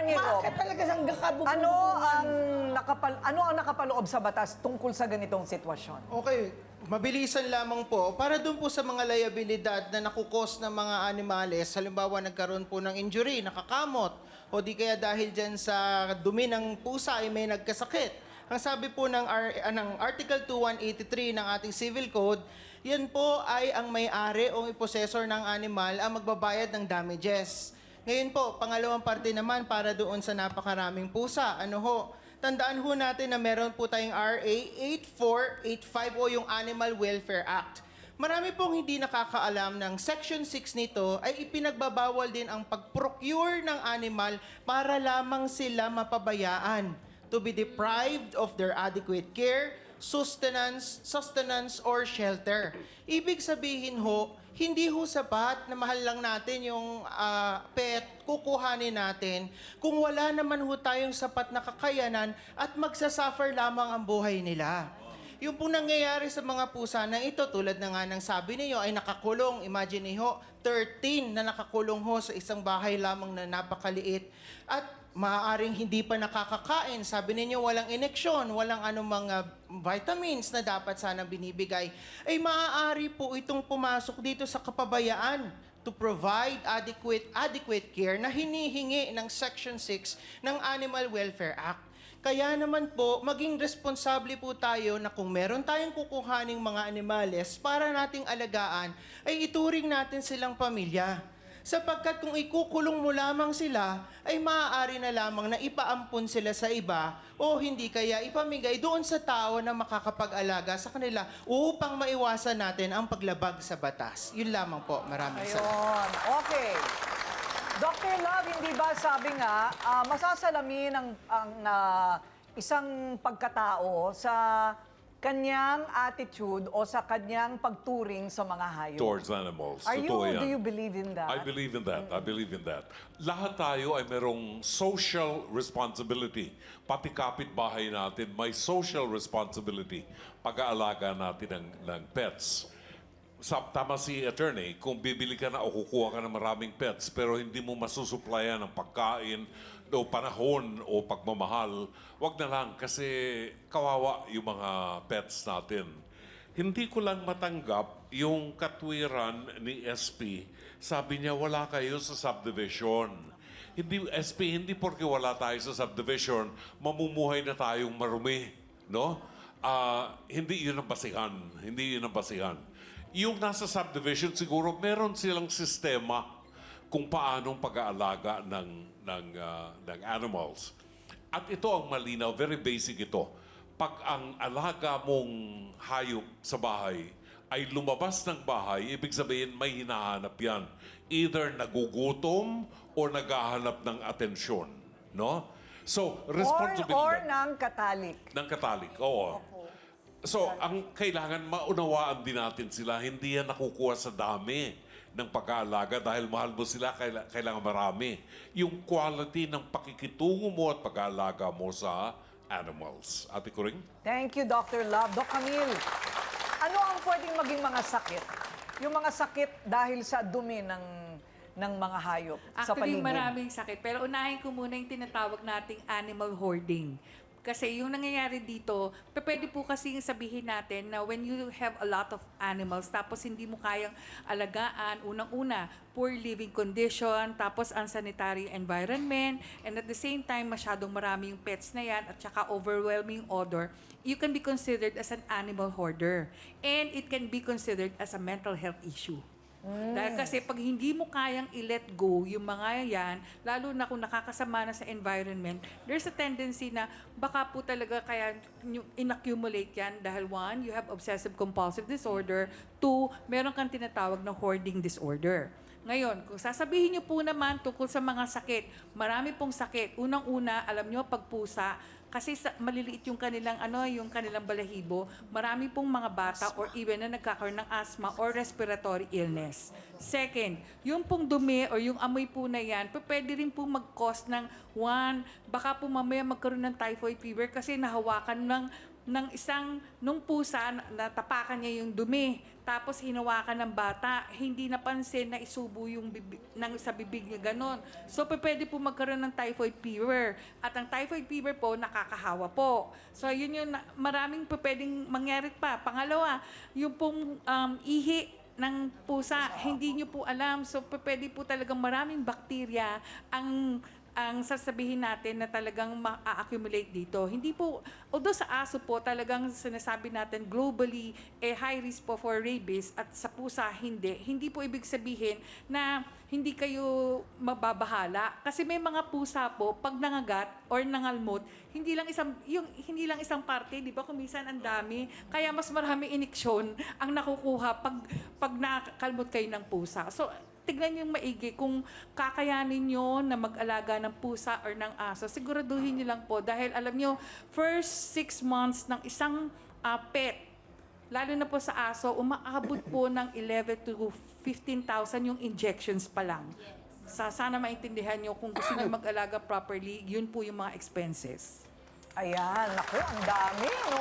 Attorney Rob, Bakit talaga sang kabubulungan? ano ang nakapal ano ang nakapaloob sa batas tungkol sa ganitong sitwasyon? Okay, mabilisan lamang po. Para doon po sa mga liabilidad na nakukos ng mga animales, halimbawa nagkaroon po ng injury, nakakamot, o di kaya dahil dyan sa dumi ng pusa ay may nagkasakit. Ang sabi po ng, R- ah, ng Article 2183 ng ating Civil Code, yan po ay ang may-ari o possessor ng animal ang magbabayad ng damages. Ngayon po, pangalawang parte naman para doon sa napakaraming pusa. Ano ho? Tandaan ho natin na meron po tayong RA 8485 o yung Animal Welfare Act. Marami pong hindi nakakaalam ng Section 6 nito ay ipinagbabawal din ang pag-procure ng animal para lamang sila mapabayaan to be deprived of their adequate care, sustenance, sustenance, or shelter. Ibig sabihin ho, hindi ho sapat na mahal lang natin yung ah, pet, kukuhanin natin kung wala naman ho tayong sapat na kakayanan at magsasuffer lamang ang buhay nila. Yung pong nangyayari sa mga pusa na ito, tulad na nga ng sabi niyo, ay nakakulong. Imagine niyo, 13 na nakakulong ho sa isang bahay lamang na napakaliit. At maaaring hindi pa nakakakain. Sabi ninyo, walang ineksyon, walang anong mga vitamins na dapat sana binibigay. Ay maaari po itong pumasok dito sa kapabayaan to provide adequate adequate care na hinihingi ng Section 6 ng Animal Welfare Act. Kaya naman po, maging responsable po tayo na kung meron tayong kukuhaning mga animales para nating alagaan, ay ituring natin silang pamilya. Sapagkat kung ikukulong mo lamang sila, ay maaari na lamang na ipaampun sila sa iba o hindi kaya ipamigay doon sa tao na makakapag-alaga sa kanila upang maiwasan natin ang paglabag sa batas. Yun lamang po. Maraming salamat. Ayun. Okay. Dr. Love, hindi ba sabi nga, ah, masasalamin ang, ang ah, isang pagkatao sa kanyang attitude o sa kanyang pagturing sa mga hayop? towards animals. Are you, Totoo yan. do you believe in that? I believe in that. I believe in that. Lahat tayo ay merong social responsibility. Pati kapitbahay natin, may social responsibility pag-aalaga natin ng, ng pets. Sa, tama si attorney, kung bibili ka na o kukuha ka ng maraming pets pero hindi mo masusuplayan ng pagkain o panahon o pagmamahal, wag na lang kasi kawawa yung mga pets natin. Hindi ko lang matanggap yung katwiran ni SP. Sabi niya, wala kayo sa subdivision. Hindi, SP, hindi porke wala tayo sa subdivision, mamumuhay na tayong marumi. No? Ah, hindi yun ang basihan. Hindi yun ang basihan. Yung nasa subdivision, siguro meron silang sistema kung paanong pag-aalaga ng, ng, ah, ng animals. At ito ang malinaw, very basic ito. Pag ang alaga mong hayop sa bahay ay lumabas ng bahay, ibig sabihin may hinahanap yan. Either nagugutom o naghahanap ng atensyon. No? So, or, responsibility or ng katalik? ng Katolik. Oo. So, ang kailangan maunawaan din natin sila, hindi yan nakukuha sa dami ng pag-aalaga dahil mahal mo sila, kaila- kailangan marami. Yung quality ng pakikitungo mo at pag-aalaga mo sa animals. Ate Kuring? Thank you, Dr. Love. Doc Camille, ano ang pwedeng maging mga sakit? Yung mga sakit dahil sa dumi ng ng mga hayop sa Actually, paligid. maraming sakit. Pero unahin ko muna yung tinatawag nating animal hoarding. Kasi yung nangyayari dito, pwede po kasi sabihin natin na when you have a lot of animals, tapos hindi mo kayang alagaan, unang-una, poor living condition, tapos unsanitary environment, and at the same time, masyadong marami yung pets na yan, at saka overwhelming odor, you can be considered as an animal hoarder. And it can be considered as a mental health issue. Dahil kasi pag hindi mo kayang i-let go yung mga yan, lalo na kung nakakasama na sa environment, there's a tendency na baka po talaga kaya inaccumulate yan dahil one, you have obsessive compulsive disorder, two, meron kang tinatawag na hoarding disorder. Ngayon, kung sasabihin niyo po naman tungkol sa mga sakit, marami pong sakit. Unang-una, alam niyo pag pusa, kasi sa, maliliit yung kanilang ano, yung kanilang balahibo, marami pong mga bata or even na nagkakaroon ng asthma or respiratory illness. Second, yung pong dumi or yung amoy po na yan, pwede rin pong mag-cause ng one, baka po mamaya magkaroon ng typhoid fever kasi nahawakan ng ng isang, nung pusa, na- natapakan niya yung dumi, tapos hinawakan ng bata, hindi napansin na isubo yung bibig, ng, sa bibig niya ganon. So, pwede po magkaroon ng typhoid fever. At ang typhoid fever po, nakakahawa po. So, yun yung na- maraming pwedeng mangyari pa. Pangalawa, yung pong um, ihi ng pusa, hindi nyo po alam. So, pwede po talagang maraming bakterya ang ang sasabihin natin na talagang ma-accumulate dito. Hindi po, although sa aso po talagang sinasabi natin globally, eh high risk po for rabies at sa pusa hindi. Hindi po ibig sabihin na hindi kayo mababahala. Kasi may mga pusa po, pag nangagat or nangalmot, hindi lang isang, yung, hindi lang isang parte, di ba? Kumisan ang dami. Kaya mas marami iniksyon ang nakukuha pag, pag nakakalmot kayo ng pusa. So, tignan niyo maigi kung kakayanin niyo na mag-alaga ng pusa or ng aso. Siguraduhin niyo lang po dahil alam niyo, first six months ng isang ah, pet, lalo na po sa aso, umaabot po ng 11 to 15,000 yung injections pa lang. Sa, sana maintindihan niyo kung gusto niyo mag-alaga properly, yun po yung mga expenses. Ayan, naku, ang dami, no?